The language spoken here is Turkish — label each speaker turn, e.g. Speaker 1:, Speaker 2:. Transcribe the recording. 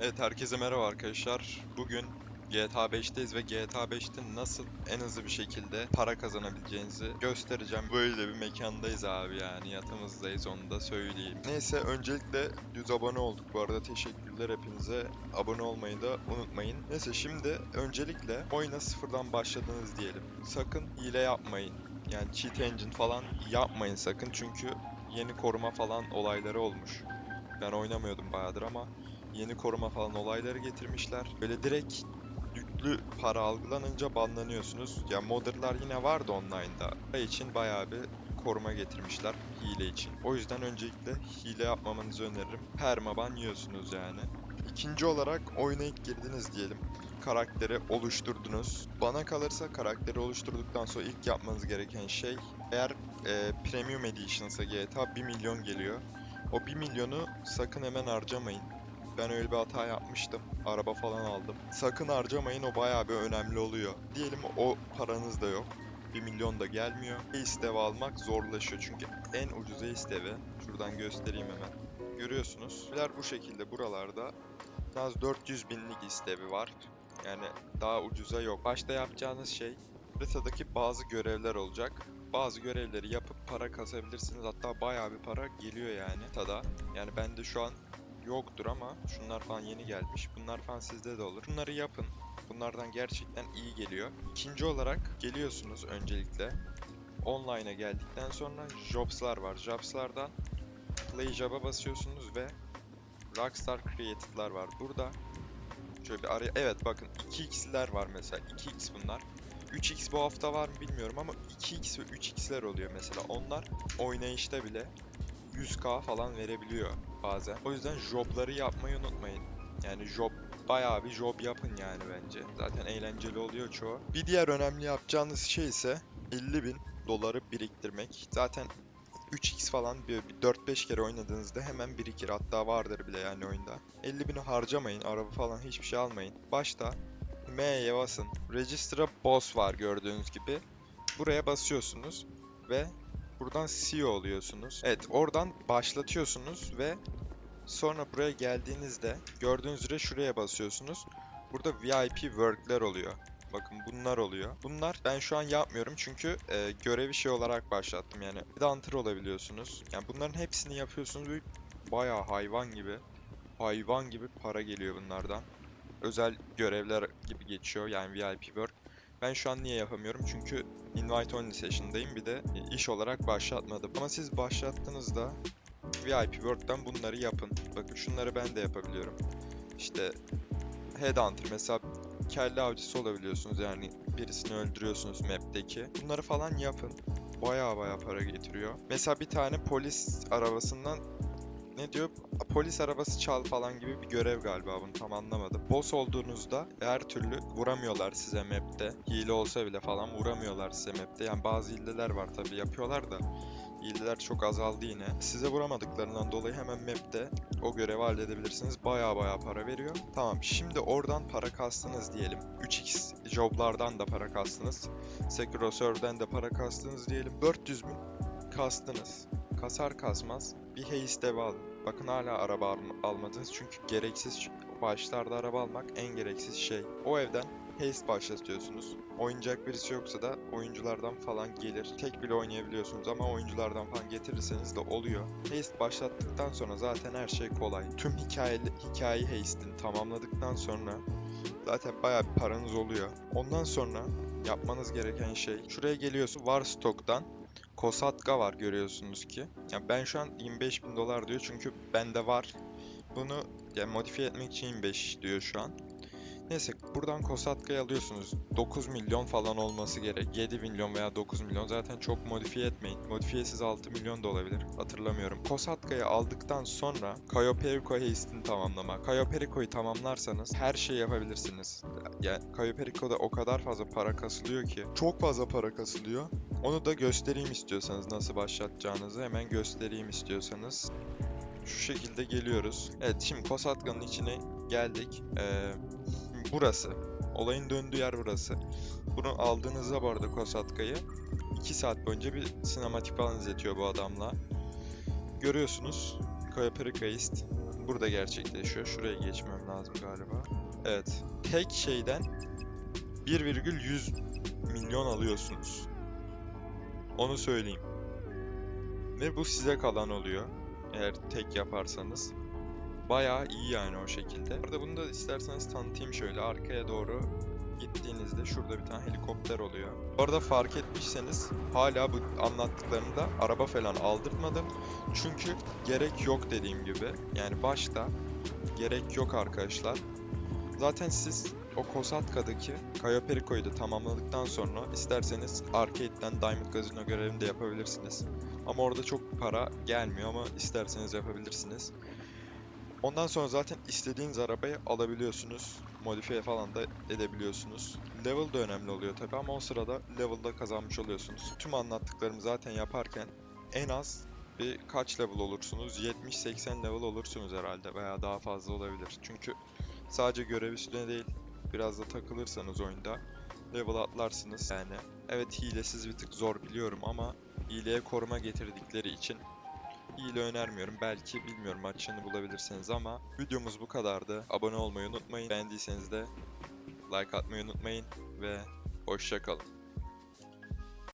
Speaker 1: Evet herkese merhaba arkadaşlar. Bugün GTA 5'teyiz ve GTA 5'te nasıl en hızlı bir şekilde para kazanabileceğinizi göstereceğim. Böyle bir mekandayız abi yani yatımızdayız onu da söyleyeyim. Neyse öncelikle düz abone olduk bu arada teşekkürler hepinize. Abone olmayı da unutmayın. Neyse şimdi öncelikle oyuna sıfırdan başladınız diyelim. Sakın hile yapmayın. Yani cheat engine falan yapmayın sakın çünkü yeni koruma falan olayları olmuş. Ben oynamıyordum bayağıdır ama yeni koruma falan olayları getirmişler. Böyle direkt yüklü para algılanınca banlanıyorsunuz. Ya modderlar yine vardı online'da. İçin bayağı bir koruma getirmişler hile için. O yüzden öncelikle hile yapmamanızı öneririm. Permaban yiyorsunuz yani. İkinci olarak oyuna ilk girdiniz diyelim. Karakteri oluşturdunuz. Bana kalırsa karakteri oluşturduktan sonra ilk yapmanız gereken şey eğer e, Premium Edition'sa GTA 1 milyon geliyor. O 1 milyonu sakın hemen harcamayın. Ben öyle bir hata yapmıştım. Araba falan aldım. Sakın harcamayın o bayağı bir önemli oluyor. Diyelim o paranız da yok. 1 milyon da gelmiyor. E-istev almak zorlaşıyor çünkü en ucuz e-istevi şuradan göstereyim hemen. Görüyorsunuz. Bu şekilde buralarda. En az 400 binlik istevi var. Yani daha ucuza yok. Başta yapacağınız şey haritadaki bazı görevler olacak. Bazı görevleri yapıp para kasabilirsiniz. Hatta bayağı bir para geliyor yani tada. Yani bende şu an yoktur ama şunlar falan yeni gelmiş. Bunlar falan sizde de olur. Bunları yapın. Bunlardan gerçekten iyi geliyor. İkinci olarak geliyorsunuz öncelikle. Online'a geldikten sonra Jobs'lar var. Jobs'lardan Play Job'a basıyorsunuz ve Rockstar Created'lar var. Burada şöyle bir araya... Evet bakın 2x'ler var mesela. 2x bunlar. 3x bu hafta var mı bilmiyorum ama 2x ve 3x'ler oluyor mesela. Onlar oynayışta bile 100k falan verebiliyor bazen. O yüzden jobları yapmayı unutmayın. Yani job bayağı bir job yapın yani bence. Zaten eğlenceli oluyor çoğu. Bir diğer önemli yapacağınız şey ise 50 bin doları biriktirmek. Zaten 3x falan bir, bir 4-5 kere oynadığınızda hemen birikir. Hatta vardır bile yani oyunda. 50 bini harcamayın. Araba falan hiçbir şey almayın. Başta M'ye basın. Register'a boss var gördüğünüz gibi. Buraya basıyorsunuz ve buradan CEO oluyorsunuz. Evet oradan başlatıyorsunuz ve sonra buraya geldiğinizde gördüğünüz üzere şuraya basıyorsunuz. Burada VIP work'ler oluyor. Bakın bunlar oluyor. Bunlar ben şu an yapmıyorum çünkü e, görevi şey olarak başlattım yani. Hunter olabiliyorsunuz. Yani bunların hepsini yapıyorsunuz ve bayağı hayvan gibi hayvan gibi para geliyor bunlardan. Özel görevler gibi geçiyor yani VIP work. Ben şu an niye yapamıyorum? Çünkü invite only session'dayım bir de iş olarak başlatmadım. Ama siz başlattığınızda VIP Work'tan bunları yapın. Bakın şunları ben de yapabiliyorum. İşte Headhunter mesela kelle avcısı olabiliyorsunuz yani birisini öldürüyorsunuz map'teki. Bunları falan yapın. Baya baya para getiriyor. Mesela bir tane polis arabasından ne diyor? Polis arabası çal falan gibi bir görev galiba bunu tam anlamadım. Boss olduğunuzda her türlü vuramıyorlar size map'te. Hile olsa bile falan vuramıyorlar size map'te. Yani bazı hileler var tabi yapıyorlar da. Hileler çok azaldı yine. Size vuramadıklarından dolayı hemen map'te o görevi halledebilirsiniz. Baya baya para veriyor. Tamam şimdi oradan para kastınız diyelim. 3x joblardan da para kastınız. Sekiro Server'den de para kastınız diyelim. 400 bin kastınız. Kasar kasmaz bir haste ev alın. Bakın hala araba al- almadınız çünkü gereksiz başlarda araba almak en gereksiz şey. O evden haste başlatıyorsunuz. Oynayacak birisi yoksa da oyunculardan falan gelir. Tek bile oynayabiliyorsunuz ama oyunculardan falan getirirseniz de oluyor. Haste başlattıktan sonra zaten her şey kolay. Tüm hikayeli, hikayeyi haste'in tamamladıktan sonra zaten bayağı bir paranız oluyor. Ondan sonra yapmanız gereken şey şuraya geliyorsun var stoktan Kosatka var görüyorsunuz ki. Ya ben şu an 25 bin dolar diyor çünkü bende var. Bunu yani modifiye etmek için 25 diyor şu an. Neyse buradan Kosatka'yı alıyorsunuz. 9 milyon falan olması gerek. 7 milyon veya 9 milyon zaten çok modifiye etmeyin. Modifiyesiz 6 milyon da olabilir. Hatırlamıyorum. Kosatka'yı aldıktan sonra Cayo Perico Haste'ini tamamlama. Cayo Perico'yu tamamlarsanız her şeyi yapabilirsiniz. Yani Cayo Perico'da o kadar fazla para kasılıyor ki. Çok fazla para kasılıyor. Onu da göstereyim istiyorsanız nasıl başlatacağınızı hemen göstereyim istiyorsanız. Şu şekilde geliyoruz. Evet şimdi Kosatka'nın içine geldik. Ee, burası. Olayın döndüğü yer burası. Bunu aldığınızda bu arada Kosatka'yı 2 saat boyunca bir sinematik falan izletiyor bu adamla. Görüyorsunuz. Koyaperika East. burada gerçekleşiyor. Şuraya geçmem lazım galiba. Evet. Tek şeyden 1,100 milyon alıyorsunuz. Onu söyleyeyim. Ve bu size kalan oluyor. Eğer tek yaparsanız. Bayağı iyi yani o şekilde. Burada bunu da isterseniz tanıtayım şöyle. Arkaya doğru gittiğinizde şurada bir tane helikopter oluyor. Bu arada fark etmişseniz hala bu anlattıklarımda araba falan aldırtmadım. Çünkü gerek yok dediğim gibi. Yani başta gerek yok arkadaşlar. Zaten siz o Kosatka'daki Cayo Perico'yu da tamamladıktan sonra isterseniz Arcade'den Diamond Casino görevini de yapabilirsiniz. Ama orada çok para gelmiyor ama isterseniz yapabilirsiniz. Ondan sonra zaten istediğiniz arabayı alabiliyorsunuz. Modifiye falan da edebiliyorsunuz. Level de önemli oluyor tabi ama o sırada level'da kazanmış oluyorsunuz. Tüm anlattıklarımı zaten yaparken en az bir kaç level olursunuz? 70-80 level olursunuz herhalde veya daha fazla olabilir. Çünkü sadece görev üstüne değil biraz da takılırsanız oyunda level atlarsınız yani. Evet hilesiz bir tık zor biliyorum ama hileye koruma getirdikleri için hile önermiyorum. Belki bilmiyorum açığını bulabilirsiniz ama videomuz bu kadardı. Abone olmayı unutmayın. Beğendiyseniz de like atmayı unutmayın ve hoşça kalın.